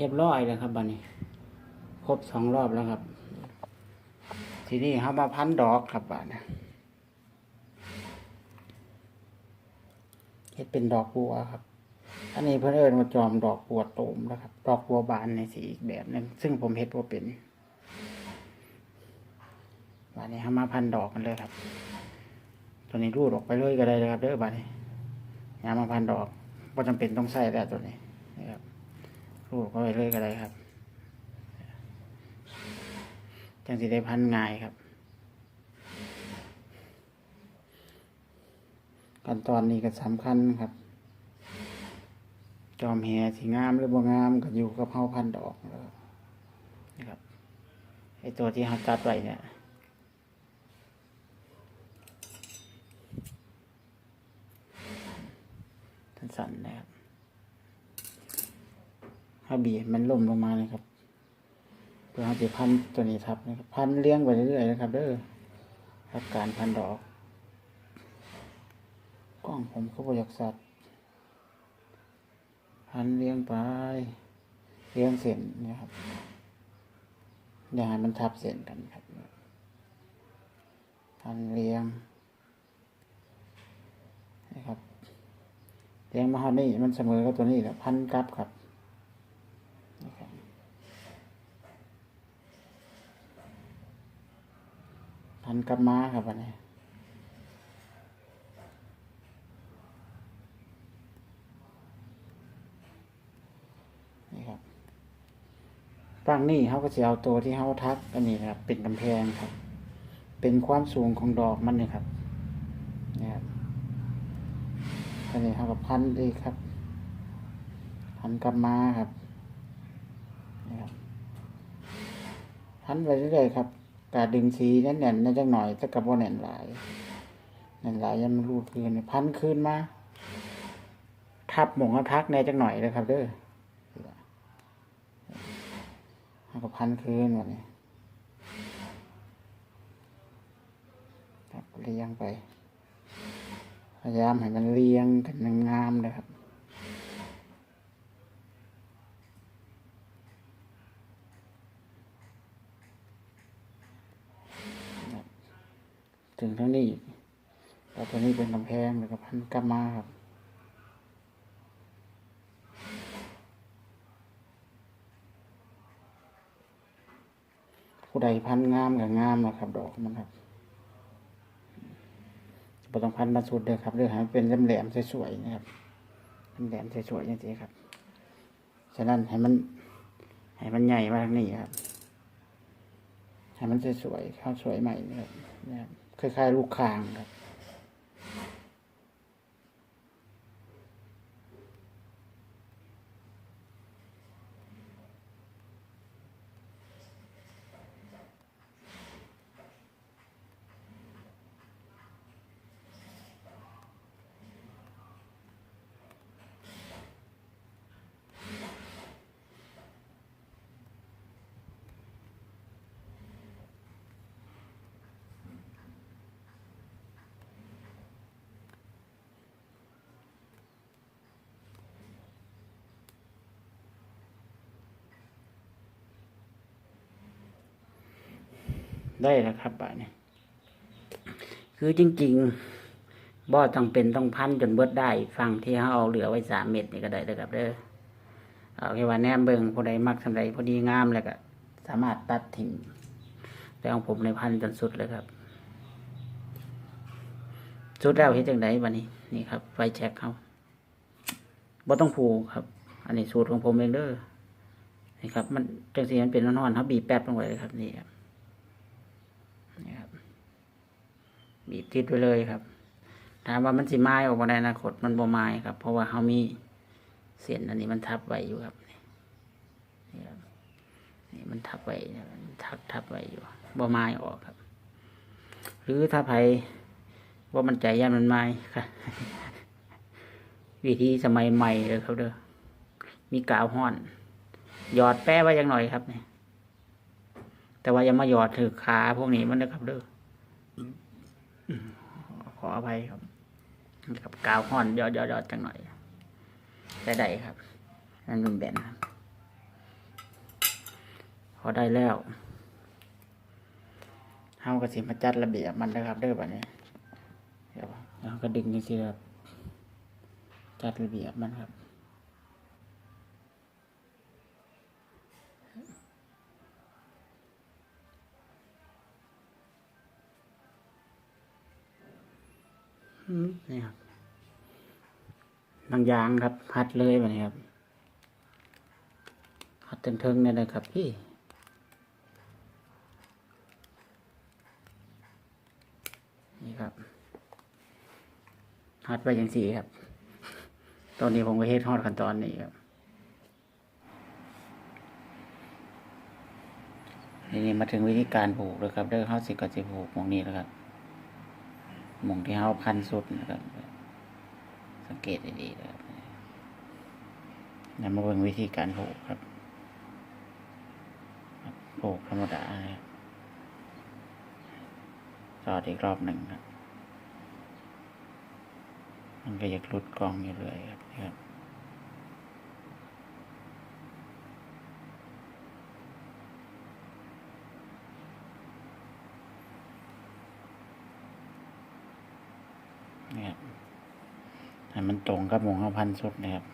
เรียบร้อยแล้วครับบันนี้ ครบสองรอบแล้วครับ ทีนี้เขามาพันดอกครับบัดนะเฮ็ดเป็นดอกบัวครับ อันนี้เพื่อนเอิญมาจอมดอกบัวโตมนะครับ ดอกบัวบานในสีอีกแบบหนึ่งซึ่งผมเฮ็ดว่าเป็นบัดนี้เขามาพันดอกกันเลยครับ ตัวนี้รูดออกไปเลยก็ได้เลยครับเด้อบัดนี้ยามาพันดอกก็จำเป็นต้องใส่แล้วตัวนี้นะครับ รูดออกไปเลยก็ได้ครับ จังสิได้พันง่ายครับ ขั้นตอนนี้ก็สำคัญครับ จอมแหสีงามหรือบ่งามก็อยู่กับเฮาพันดอกแล้วนะครับไอตัวที่เฮาตัดไว้เนี่ยสั้นๆนะครับ เฮาบีบมันล่มลงมาเลยครับเพื่อให้จะพันตัวนี้ทับนะครับพันเลี้ยงไปเรื่อยๆนะครับเด้อครับการพันดอกกล้องผมก็บอยากสัตว์พันเลี้ยงไปเลี้ยงเส้นนะครับอย่าให้มันทับเส้นกันครับพันเลี้ยงนะครับเลี้ยงมาฮอดนี่มันเสมอกับตัวนี้แหละพันกลับครับครับ พันกับมาครับวันนี้นี่ครับตั้งนี่เขาก็จะเอาตัวที่เขาทักอันนี้นะครับเป็นกำแพงครับ เป็นความสูงของดอกมันนี่ครับนี่ครับอันนี้เขาก็พันเองครับพันกับมาครับนี่ครับพันไปเรื่อยๆครับ การดึงสีแน่นๆในจังหน่อยจะกับว่าแน่นหลายแน่นหลายยังมันรูดคืนพันคืนมาทับหมงทักในจังหน่อยเลยครับ เด้อเอากับพันคืนวันนี้ครับเรียงไป พยายามให้มันเรียงกันงามๆเลยครับ ถึงทั้งนี้แล้วตัวนี้เป็นกำแพงแล้วก็พันกลับมาครับผู้ใดพันงามกับงามนะครับ ดอกมันครับบ่ต้องพันมาสุดเลยครับเรื่องให้มันเป็นแหลมๆสวยๆนะครับแหลมๆสวยๆอย่างนี้ครับ ฉะนั้นให้มัน ให้มันใหญ่มากนี่ครับ ให้มันสวยๆข้าวสวยใหม่นะครับ คล้ายๆลูกคางครับ ได้แล้วครับบ่านี้คือจริง ๆบ่ต้องเป็นต้องพันจนเบิดได้ ฟังที่เขาเอาเหลือไว้สามเม็ดนี่ก็ได้เลยครับเด้อเอาแค่ว่าแนมเบิงผู้ใดมักสำใดพอดีงามแล้วก็ สามารถตัดทิ้งแต่ของผมในพันจนสุดเลยครับ สุดแล้วเห็นจังไดบันนี้นี่ครับ ไฟแช็กเขาบ่ต้องผูกครับ อันนี้สูตรของผมเองเด้อนี่ครับ มันจังสีมันเป็นนอนๆเขาบีบแป๊บลงไปเลยครับนี่ครับ นี่ครับบีบติดไว้เลยครับ ถามว่ามันสิไม้ออกมาในอนาคตมันบ่ไม้ครับ เพราะว่าเขามีเส้นอันนี้มันทับไว้อยู่ครับนี่ครับนี่มันทับไว้ทับทับไว้อยู่บ่ไม้ออกครับ หรือถ้าไผว่ามันใจย่านมันไม้ครับวิธีสมัยใหม่เลยครับเด้อมีกาวห้อน หยอดแป้ไว้ยังหน่อยครับเนี่ย แต่ว่าอย่ามาหยอดถือขาพวกนี้มันนะครับเด้อขออภัยครับกับกาวห่อนยอดยอดยอดจังหน่อยได้ได้ครับนั่นเป็นแบนครับพอได้แล้วเฮาก็สิมาจัดระเบียบมันนะครับเด้อบัดนี้เดี๋ยวเราก็ดึงจังซี่ครับจัดระเบียบมันครับ นี่ครับบางยางครับพัดเลยแบบนี้ครับพัดเต็มทิงเนี่ยเลยครับพี่นี่ครับพัดไปย่างสี่ครับ ตอนนี้ผมก็เฮ็ดฮอดขั้นตอนนี้ครับ นี้มาถึงวิธีการผูกแล้วครับเด้อเฮาสิก็สิผูกหมองนี้แล้วครับ หมองที่เฮาพันสุดนะครับ สังเกตดีๆนะครับนำมาเบิ่งวิธีการผูกครับผูกธรรมดาครับสอดอีกรอบหนึ่งครับ มันก็จะหลุดกล้องอยู่เลยครับนี่ครับ นี่ครับ ให้มันตรงกับหมงเอาพันสุดนะครับ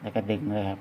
แล้วก็ดึงเลยครับ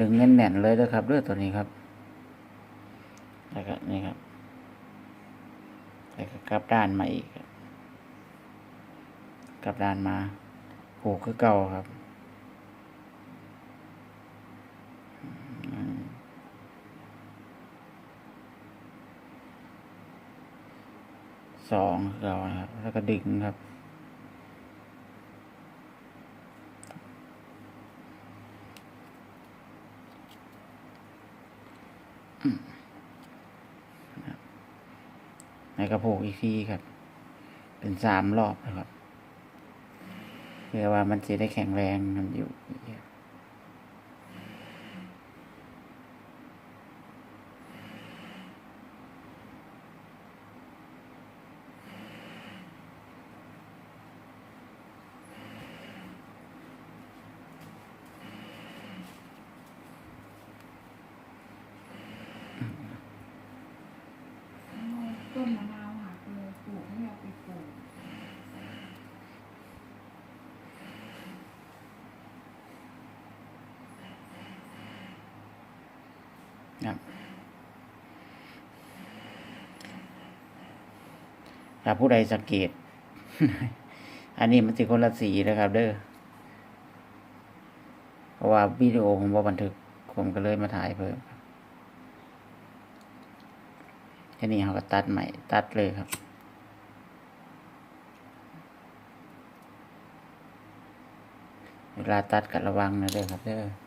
ดึงแน่นๆเลยนะครับเรื่องตัวนี้ครับ แล้วก็นี่ครับ แล้ว กลับด้านมาอีกครับกลับด้านมาผูกคือเก่าครับสองเก่าครับ แล้วก็ดึงครับในกระโปงอีกทีครับ เป็นสามรอบนะครับเพื่อว่ามันจะได้แข็งแรงมันอยู่อย่างเงี้ย ต้นมะนาวหักเลยปลูกไม่เอาไปปลูก ครับถ้าผู้ใดสังเกต อันนี้มันสิคนละสีนะครับ เด้อ เพราะว่าวิดีโอผมบ่บันทึก ผมก็เลยมาถ่ายเพิ่มครับแค่นี้เขาก็ตัดใหม่ ตัดเลยครับเวลาตัดกัดระวังนะเด้อครับเด้อ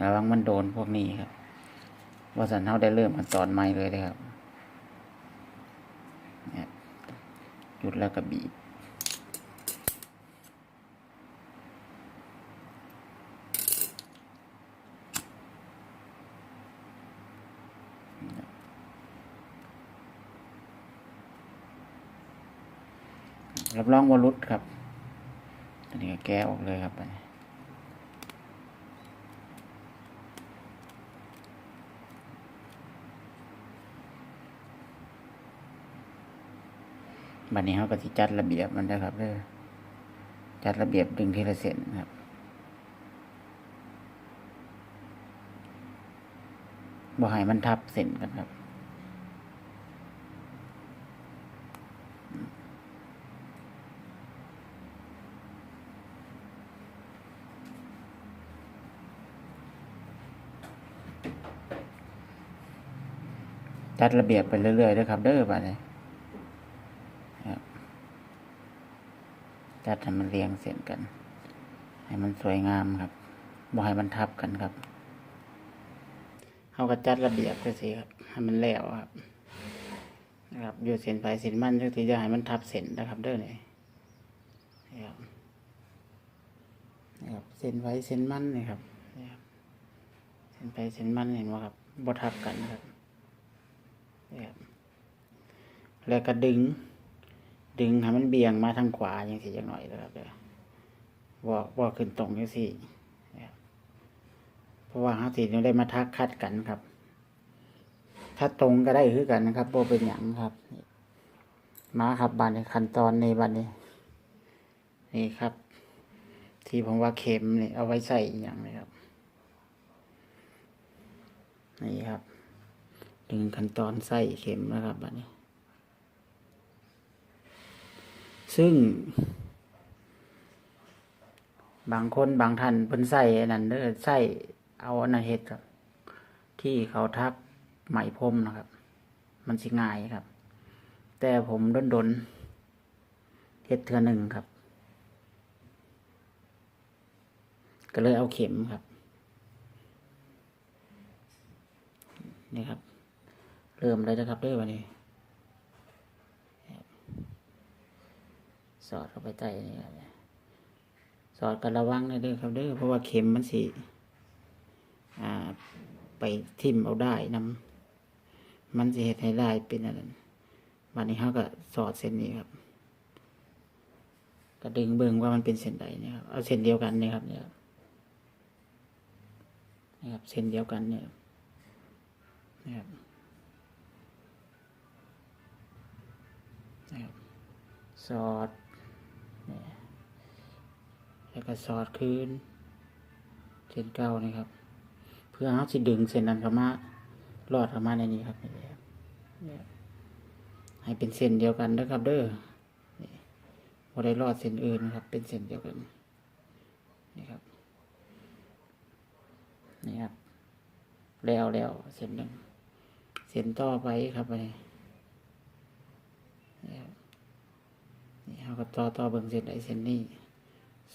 ระวังมันโดนพวกนี้ครับว่าสันเท่าได้เริ่มขั้นตอนใหม่เลยนะครับหยุดแล้วก็บีบรับรองว่ารุดครับ อันนี้ก็แก้ออกเลยครับอันนี้ บัดนี้เขาก็สิจัดระเบียบมันนะครับเด้อจัดระเบียบดึงทีละเส้นครับบ่ให้มันทับเส้นกันครับจัดระเบียบไปเรื่อยๆด้วยครับ เด้อบัดนี้บ จัดให้มันเรียงเส้นกัน ให้มันสวยงามครับบ่ให้มันทับกันครับเขาก็จัดระเบียบไปสิครับให้มันแล้วครับนะครับอยู่เส้นไปเส้นมันจังที่จะให้มันทับเส้นนะครับ เด้อนี่นะครับนะครับเส้นไว้เส้นมันนี่ครับนี่ครับเส้นไปเส้นมันเห็นไหมครับบ่ทับกันนะครับนี่ครับแล้วก็ดึง ดึงให้มันเบี่ยงมาทางขวาอย่างสี่จังหน่อยนะครับเด้อว่าว่าขึ้นตรงจังสี่เพราะว่าห้าสี่นี่ได้มาทักคัดกันครับ ถ้าตรงก็ได้คือกันนะครับโบเป็นอย่างครับ มาครับบันในขั้นตอนในบันนี้ นี่ครับ ที่ผมว่าเข็มเนี่ยเอาไว้ใส่อย่างนี้ครับนี่ครับ ดึงขั้นตอนใส่เข็มนะครับบันนี้ ซึ่ง บางคนบางท่านเพิ่นใส่นนั้นเด้อใส่เอาอันนั้นเฮ็ดครับ ที่เขาทักไหมพรมนะครับ มันสิง่ายครับ แต่ผมดนดนเฮ็ดเทือหนึ่งครับ ก็เลยเอาเข็มครับ นี่ครับ เริ่มเลยนะครับเด้อวันนี้ สอดเข้าไปใต้นี่ครับสอดกันระวังนะเด้อครับเด้อเพราะว่าเข็มมันสิอ่า ไปทิ่มเอาได้นำมันสิเฮ็ดให้ได้เป็นอันนั้นนี้เขาก็สอดเส้นนี้ครับก็ดึงเบิ่งว่ามันเป็นเส้นใดเนี่ยครับเอาเส้นเดียวกันเนี่ยครับเนี่ยครับนี่ครับเส้นเดียวกันเนี่ยนี่ครับนี่ครับสอด แล้วก็สอดคืนเส้นเก้านี่ครับ เพื่อเขาสิดึงเส้นนั้นเข้ามารอดเข้ามาในนี้ครับนี่ให้เป็นเส้นเดียวกันนะครับ เด้อนี่บ่ได้รอดเส้นอื่นครับ เป็นเส้นเดียวกันนี่ครับนี่ครับ แล้วแล้วเส้นหนึ่งเส้นต่อไปครับอันนี้นี่ครับนี่เขาก็ต่อต่อเบิ่งเส้นใดเส้นนี้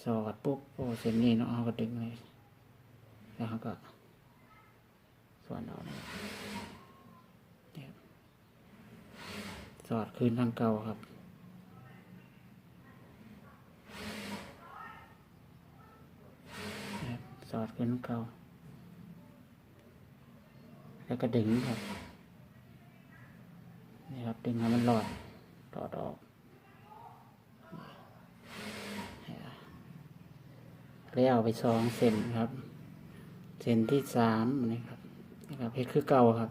สอดปุ๊บโอ้เส้นนี้เนาะเขาก็ดึงเลยแล้วเขาก็ส่วนเอาเนี่ยเนี่ยสอดคืนทางเก่าครับนะครับสอดคืนทางเก่า แล้วก็ดึงครับนี่ครับดึงให้มันหลอดหลอดออก แล้วเอาไปสองเซนครับเซนที่สามนี่ครับนี่ครับเพชรคือเก่าครับ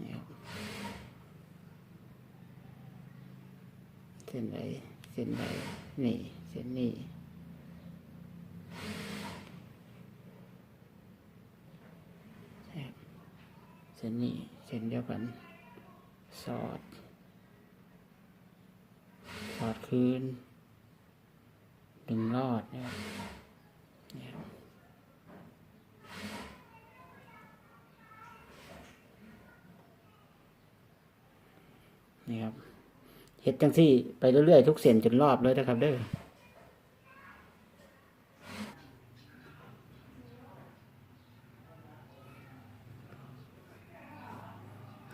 นี่ครับเส้นใดเส้นใดนี่เส้นนี้เส้นนี้เส้นเดียวกัน สอด สอดคืน ดึงรอดเนี่ยครับเนี่ยครับนี่ครับเห็ดจังที่ไปเรื่อยๆทุกเส้นจนรอบเลยนะครับเด้อ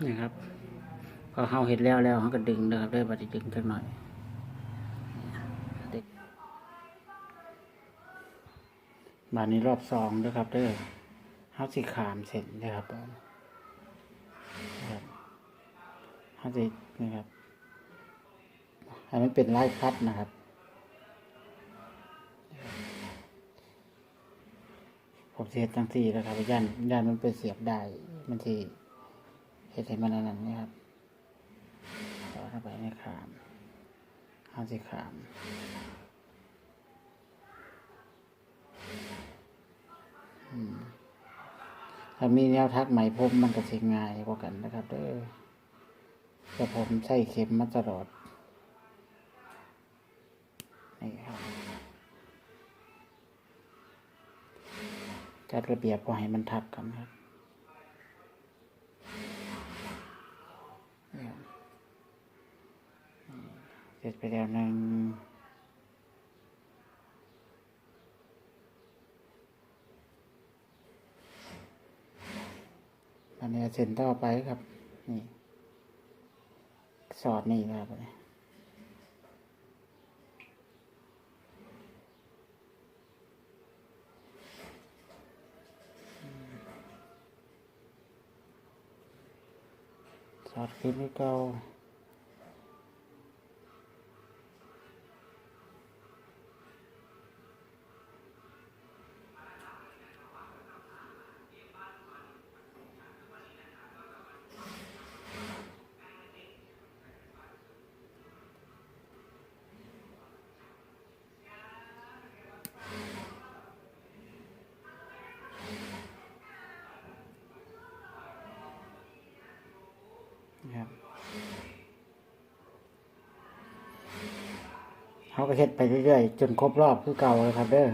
นี่ครับพอเฮาเห็ดแล้วแล้วเขาก็ดึงนะครับเด้อบัดดึงจักหน่อย บานนี้รอบสองนะครับเด้อเฮาสิขามเสร็จนะครับผมนะครับเฮาสินะครับให้มันเป็นไลายคัดนะครับ ผมเสียตั้งสี่แล้วครับย่านย่านมันเป็นเสียบได้มันที่เฮ็ดให้มันอันนั้นนะครับต่อเข้าไปในขามเฮาสิขาม ถ้ามีแนวทักไหมพมมันก็สิง่ายกว่ากันนะครับเด้อแต่ผมใช้เข็มมาตลอดนี่ครับจัดระเบียบพอให้มันทักกันครับนี่ครับเสร็จไปแล้วหนึ่ง อันนี้เส้นต่อไปครับ นี่สอดนี่ครับสอดขึ้นที่เก่า ก็เฮ็ดไปเรื่อยๆ จนครบรอบคือเก่าเลยครับเด้อ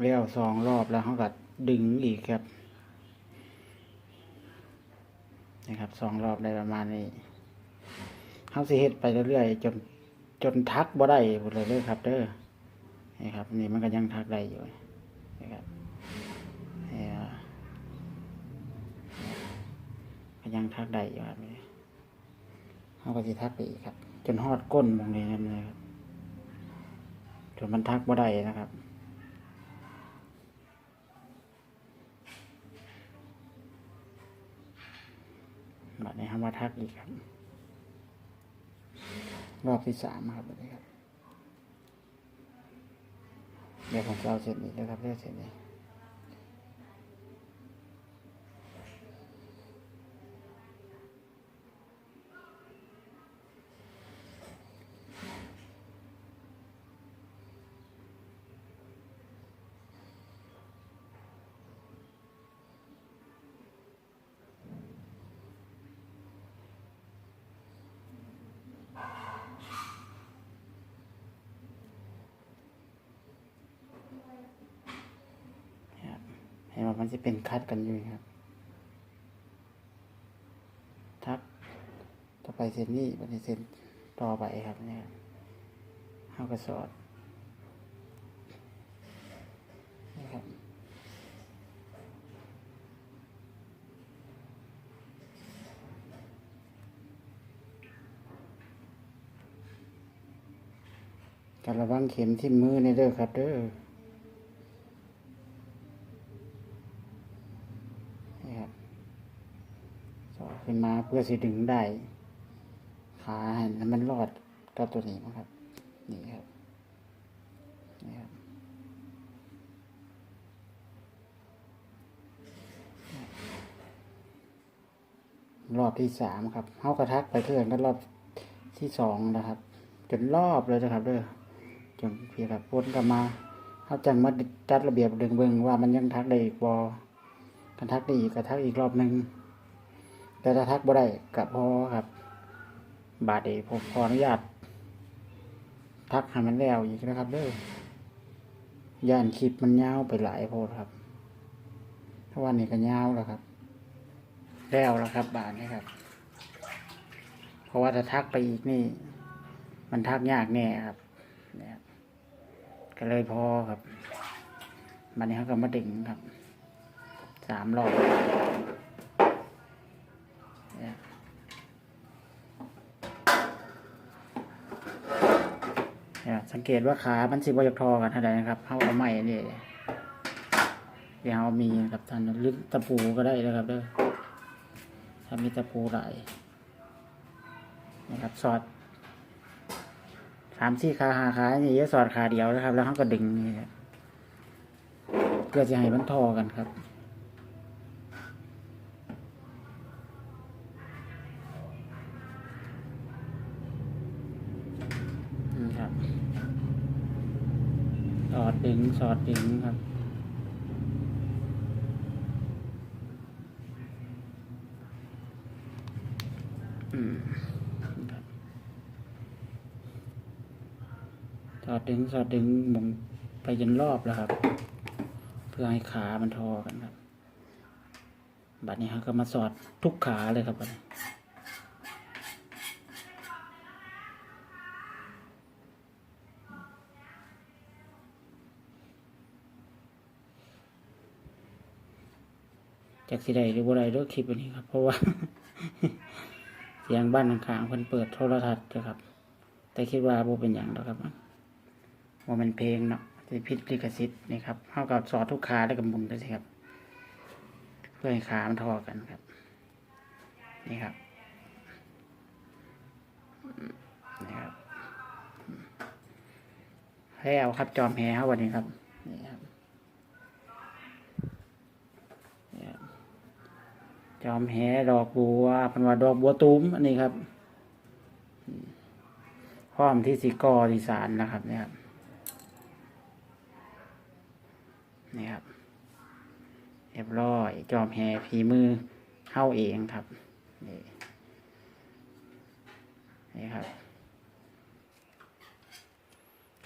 เลี้ยวสองรอบแล้วเขาก็ดึงอีกครับนะครับสองรอบได้ประมาณนี้เขาสิเฮ็ดไปเรื่อยๆจนจนทักบ่ได้หมดเลยเด้อครับ เด้อนี่ครับ นี่มันก็ยังทักได้อยู่นี่ครับนี่ก็ยังทักได้อยู่ครับนี่ เขาก็สิทักไปอีกครับ จนฮอดก้นตรงนี้นั่นเลยครับจนมันทักบ่ได้นะครับบัดนี้ทำมาทักอีกครับ รอบที่สามครับบัดนี้ครับเดี๋ยวผมจะเอาเสร็จนี้นะครับเรียกเสร็จนี้ครับเห็นว่า มันจะเป็นคัดกันอยู่ครับ ทักต่อไปเส้นนี้บันี้เส้นต่อไปครับเนี่ยเข้ากระสอดนี่ครับการระวังเข็มที่มือในเด้อครับเด้อ นี่ครับสอดขึ้นมาเพื่อสิดึงได้ขาให้มันรอดกับตัวนี้นะครับ นี่ครับนี่ครับรอบที่สามครับเขากระทักไปเพื่อนก็รอบที่สองนะครับ จนรอบเลยนะครับเด้อจนเพียกับพ้นกลับมาเขาจังมาจัดระเบียบดึงเบิงว่ามันยังทักได้อีกบอ กันทักได้อีกกระทักอีกรอบหนึ่งแต่ถ้าทักบ่ได้กับพอครับ บาดเดผมขออนุญาต ทักให้มันแล้วอีกนะครับเด้อย่านคลิปมันยาวไปหลายโพดครับเพราะว่านี่ก็ยาวแล้วครับ แล้วแล้วครับ บาดนี้ครับ เพราะว่าถ้าทักไปอีกนี่ มันทักยากแน่ครับเนี่ยครับก็เลยพอครับ มันนี้เขาก็มาดึงครับ สามรอบเนี่ยเนี่ยสังเกตว่าขามันสิบอยากทอกันเท่าไหร่นะครับเขาเอาไม้นี่เดี๋ยวเอามีครับท่านลึกตะปูก็ได้นะครับเด้อถ้ามีตะปูไหลนะครับสอดสามสี่ขาหาขานี่จะสอดขาเดียวนะครับ แล้วเขาก็ดึงนี่ครับเพื่อจะให้มันทอกันครับ นี่ครับ สอดดึงสอดดึงครับสอดดึงสอดดึงหมุนไปจนรอบแล้วครับ เพื่อให้ขามันทอกันครับ บัดนี้เขาก็มาสอดทุกขาเลยครับบัดนี้ จากสิได้หรือบ่ได้เด้อคลิปอันนี้ครับ เพราะว่า เสียงบ้านข้างๆเพิ่นเปิดโทรทัศน์นะครับ แต่คิดว่าบ่เป็นหยังดอกครับว่ามันเพลงเนาะสิผิดลิขสิทธิ์นี่ครับเฮากับสอดทุกขาแล้วก็หมุนไปสิครับเพื่อให้ขามันทอกันครับ นี่ครับนี่ครับแล้วครับจอมแฮครับวันนี้ครับนี่ครับนี่ครับ จอมแหดอกบัวเป็นว่าดอกบัวตุ้มอันนี้ครับพร้อมที่สิกอที่สารนะครับเนี่ยครับนี่ครับเรียบร้อย จอมแหฝีมือเข้าเองครับนี่นี่ครับ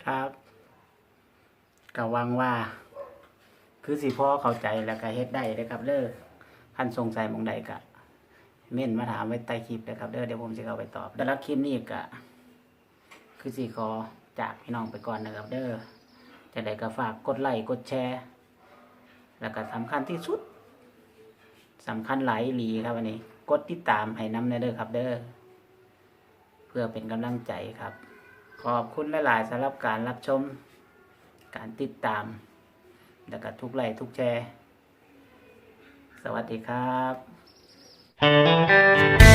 ครับก็วังว่า คือสิพ่อเข้าใจแล้วก็เฮ็ดได้เลยครับเด้อ ท่านสงสัยมองใดกะ เม่นมาถามไว้ใต้คลิปนะครับเด้อเดี๋ยวผมจะเข้าไปตอบแต่ละคลิปนี้กะ คือสี่ขอจากพี่น้องไปก่อนนะครับ เด้อจะได้ก็ฝากกดไลค์กดแชร์ แล้วก็สำคัญที่สุดสำคัญหลายหลีครับวันนี้ กดติดตามให้น้ำในเด้อครับ เด้อเพื่อเป็นกำลังใจครับ ขอบคุณหลายๆสำหรับการรับชม การติดตาม แล้วก็ทุกไลค์ทุกแชร์ สวัสดีครับ